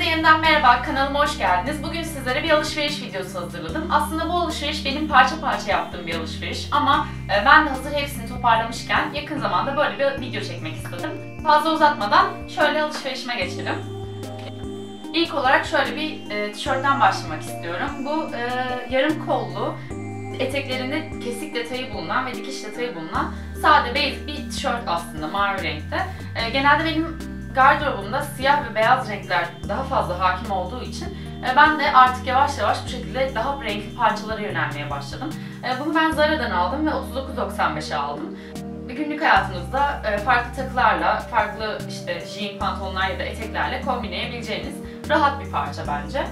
Herkese yeniden merhaba, kanalıma hoş geldiniz. Bugün sizlere bir alışveriş videosu hazırladım. Aslında bu alışveriş benim parça parça yaptığım bir alışveriş ama e, ben de hazır hepsini toparlamışken yakın zamanda böyle bir video çekmek istedim. Fazla uzatmadan şöyle alışverişime geçelim. İlk olarak şöyle bir e, tişörtten başlamak istiyorum. Bu e, yarım kollu, eteklerinde kesik detayı bulunan ve dikiş detayı bulunan sade basic bir tişört aslında mavi renkte. E, genelde benim gardırobumda siyah ve beyaz renkler daha fazla hakim olduğu için e, ben de artık yavaş yavaş bu şekilde daha renkli parçalara yönelmeye başladım. E, bunu ben Zara'dan aldım ve 39.95'e aldım. Günlük hayatınızda e, farklı takılarla, farklı işte jean pantolonlar ya da eteklerle kombinleyebileceğiniz rahat bir parça bence.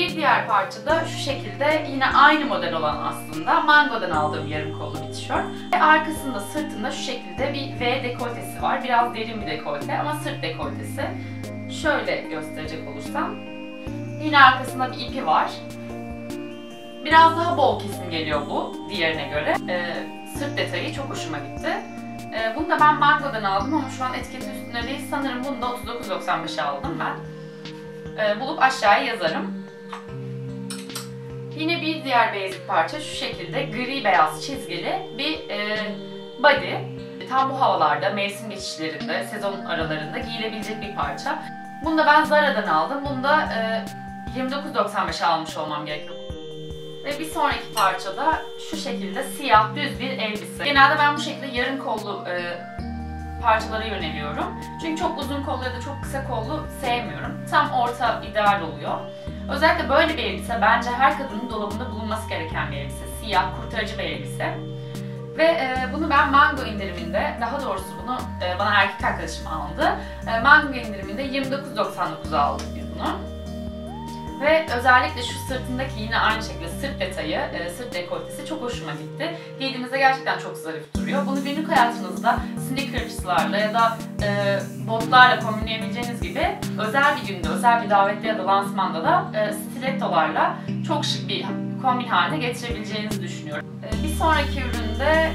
Bir diğer parça da şu şekilde yine aynı model olan aslında Mango'dan aldığım yarım kollu bir tişört. Ve arkasında sırtında şu şekilde bir V dekoltesi var. Biraz derin bir dekolte ama sırt dekoltesi. Şöyle gösterecek olursam. Yine arkasında bir ipi var. Biraz daha bol kesim geliyor bu diğerine göre. Ee, sırt detayı çok hoşuma gitti. Ee, bunu da ben Mango'dan aldım ama şu an etiketi üstünde değil. Sanırım bunu da 39.95'e aldım ben. Ee, bulup aşağıya yazarım. Yine bir diğer basic parça şu şekilde gri beyaz çizgili bir e, body. Tam bu havalarda, mevsim geçişlerinde, sezon aralarında giyilebilecek bir parça. Bunu da ben Zara'dan aldım. Bunu da e, 29.95'e almış olmam gerekiyor. Ve bir sonraki parça da şu şekilde siyah düz bir elbise. Genelde ben bu şekilde yarım kollu e, parçalara yöneliyorum. Çünkü çok uzun kollu ya da çok kısa kollu sevmiyorum. Tam orta ideal oluyor. Özellikle böyle bir elbise bence her kadının dolabında bulunması gereken bir elbise. Siyah, kurtarıcı bir elbise. Ve e, bunu ben Mango indiriminde, daha doğrusu bunu e, bana erkek arkadaşım aldı. E, Mango indiriminde 29.99'a aldık biz bunu. Ve özellikle şu sırtındaki yine aynı şekilde sırt detayı, e, sırt dekoltesi çok hoşuma gitti. Giydiğimizde gerçekten çok zarif duruyor. Bunu günlük hayatınızda sneakerslarla ya da e, botlarla kombinleyebileceğiniz gibi özel bir günde, özel bir davette ya da lansmanda da e, stilettolarla çok şık bir kombin haline getirebileceğinizi düşünüyorum. E, bir sonraki üründe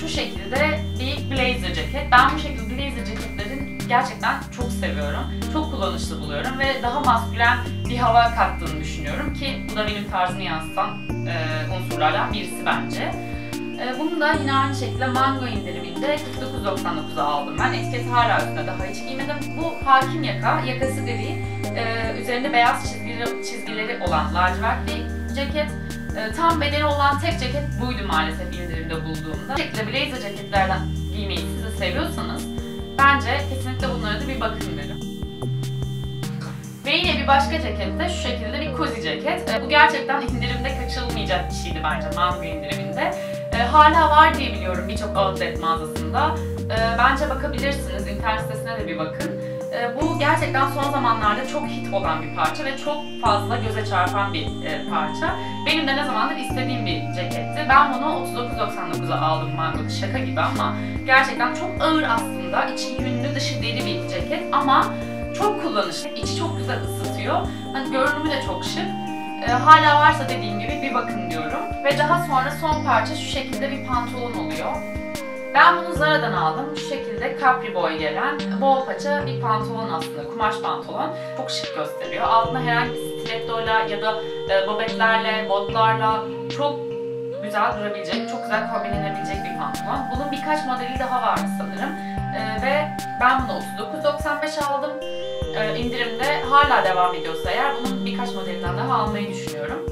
şu şekilde bir blazer ceket. Ben bu şekilde blazer ceketlerin gerçekten çok seviyorum. Çok kullanışlı buluyorum ve daha maskülen bir hava kattığını düşünüyorum ki bu da benim tarzımı yansıtan e, unsurlardan birisi bence. E, bunu da yine aynı şekilde Mango indiriminde 49.99'a aldım ben. Etiketi hala üstünde daha hiç giymedim. Bu hakim yaka, yakası gri, e, üzerinde beyaz çizgileri, çizgileri olan lacivert bir ceket. E, tam bedeni olan tek ceket buydu maalesef indirimde bulduğumda. Bu şekilde blazer ceketlerden giymeyi siz de seviyorsanız bence kesinlikle bunlara da bir bakın. Yine bir başka ceket de şu şekilde bir cozy ceket. E, bu gerçekten indirimde kaçılmayacak bir şeydi bence Mango indiriminde. E, hala var diye biliyorum birçok outlet mağazasında. E, bence bakabilirsiniz, internet sitesine de bir bakın. Bu gerçekten son zamanlarda çok hit olan bir parça ve çok fazla göze çarpan bir parça. Benim de ne zamandır istediğim bir ceketti. Ben bunu 39.99'a aldım Mango'da şaka gibi ama gerçekten çok ağır aslında. İçi yünlü dışı deri bir ceket ama çok kullanışlı. İçi çok güzel ısıtıyor. Hani görünümü de çok şık. E, hala varsa dediğim gibi bir bakın diyorum. Ve daha sonra son parça şu şekilde bir pantolon oluyor. Ben bunu Zara'dan aldım. Şu şekilde capri boy gelen bol paça bir pantolon aslında. Kumaş pantolon. Çok şık gösteriyor. Altına herhangi bir stilettoyla ya da e, bobetlerle, botlarla çok güzel durabilecek, çok güzel kombinlenebilecek bir pantolon. Bunun birkaç modeli daha var sanırım. E, ve ben bunu 39.95 aldım. E, indirimde hala devam ediyorsa eğer bunun birkaç modelinden daha almayı düşünüyorum.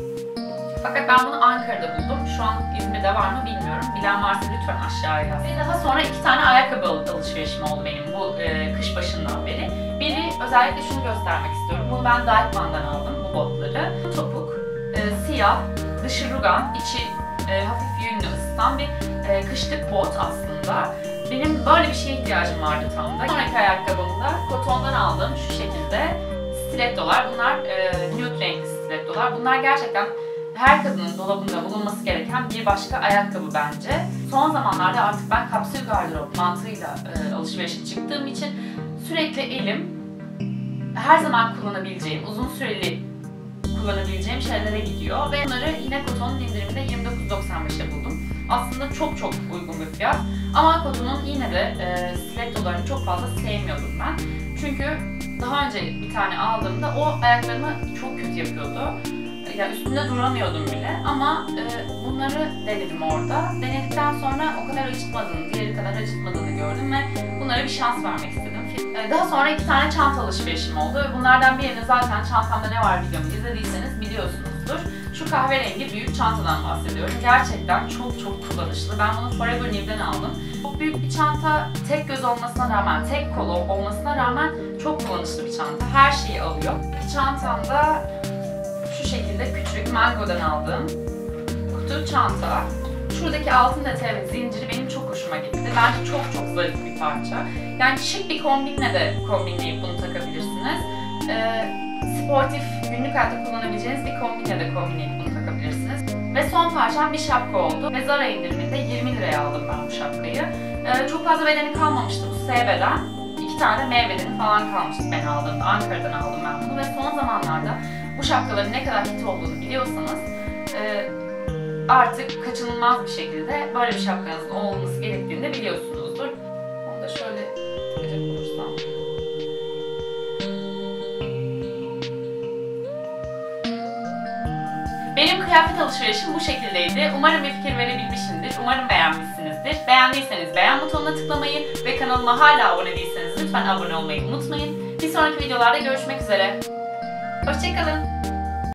Fakat ben bunu Ankara'da buldum. Şu an İzmir'de var mı bilmiyorum. Bilen varsa lütfen aşağıya yazsın. Ve daha sonra iki tane ayakkabı alışverişim oldu benim bu e, kış başından beri. Biri özellikle şunu göstermek istiyorum. Bunu ben Deichmann'dan aldım bu botları. Topuk, e, siyah, dışı rugan, içi e, hafif yünlü ısıtan bir e, kışlık bot aslında. Benim böyle bir şeye ihtiyacım vardı tam da. Sonraki ayakkabımda kotondan aldığım şu şekilde stilettolar. Bunlar e, nude renkli stilettolar. Bunlar gerçekten her kadının dolabında bulunması gereken bir başka ayakkabı bence. Son zamanlarda artık ben kapsül gardırop mantığıyla e, alışverişe çıktığım için sürekli elim her zaman kullanabileceğim, uzun süreli kullanabileceğim şeylere gidiyor ve bunları yine Koton'un indiriminde 29.95'e buldum. Aslında çok çok uygun bir fiyat ama Koton'un yine de e, stilettolarını çok fazla sevmiyordum ben. Çünkü daha önce bir tane aldığımda o ayaklarımı çok kötü yapıyordu. Yani üstünde duramıyordum bile ama e, bunları denedim orada. Denedikten sonra o kadar acıtmadığını, diğeri kadar acıtmadığını gördüm ve bunlara bir şans vermek istedim. E, Daha sonra iki tane çanta alışverişim oldu. Bunlardan birini zaten çantamda ne var videomu izlediyseniz biliyorsunuzdur. Şu kahverengi büyük çantadan bahsediyorum. Gerçekten çok çok kullanışlı. Ben bunu Forever New'den aldım. Çok büyük bir çanta, tek göz olmasına rağmen, tek kolu olmasına rağmen çok kullanışlı bir çanta. Her şeyi alıyor. Çantamda şu şekilde küçük Mango'dan aldığım kutu çanta. Şuradaki altın detaylı zinciri benim çok hoşuma gitti. Bence çok çok zarif bir parça. Yani şık bir kombinle de kombinleyip bunu takabilirsiniz. Ee, sportif, günlük hayatta kullanabileceğiniz bir kombinle de kombinleyip bunu takabilirsiniz. Ve son parçam bir şapka oldu. Ve Zara indiriminde 20 liraya aldım ben bu şapkayı. Ee, çok fazla bedeni kalmamıştı bu S beden. İki tane M bedeni falan kalmıştı ben aldığımda. Ankara'dan aldım ben bunu ve son zamanlarda bu şapkaların ne kadar hit olduğunu biliyorsanız e, artık kaçınılmaz bir şekilde böyle bir şapkanızın olması gerektiğini de biliyorsunuzdur. Onu da şöyle takacak olursam. Benim kıyafet alışverişim bu şekildeydi. Umarım bir fikir verebilmişimdir. Umarım beğenmişsinizdir. Beğendiyseniz beğen butonuna tıklamayı ve kanalıma hala abone değilseniz lütfen abone olmayı unutmayın. Bir sonraki videolarda görüşmek üzere. Hoşçakalın.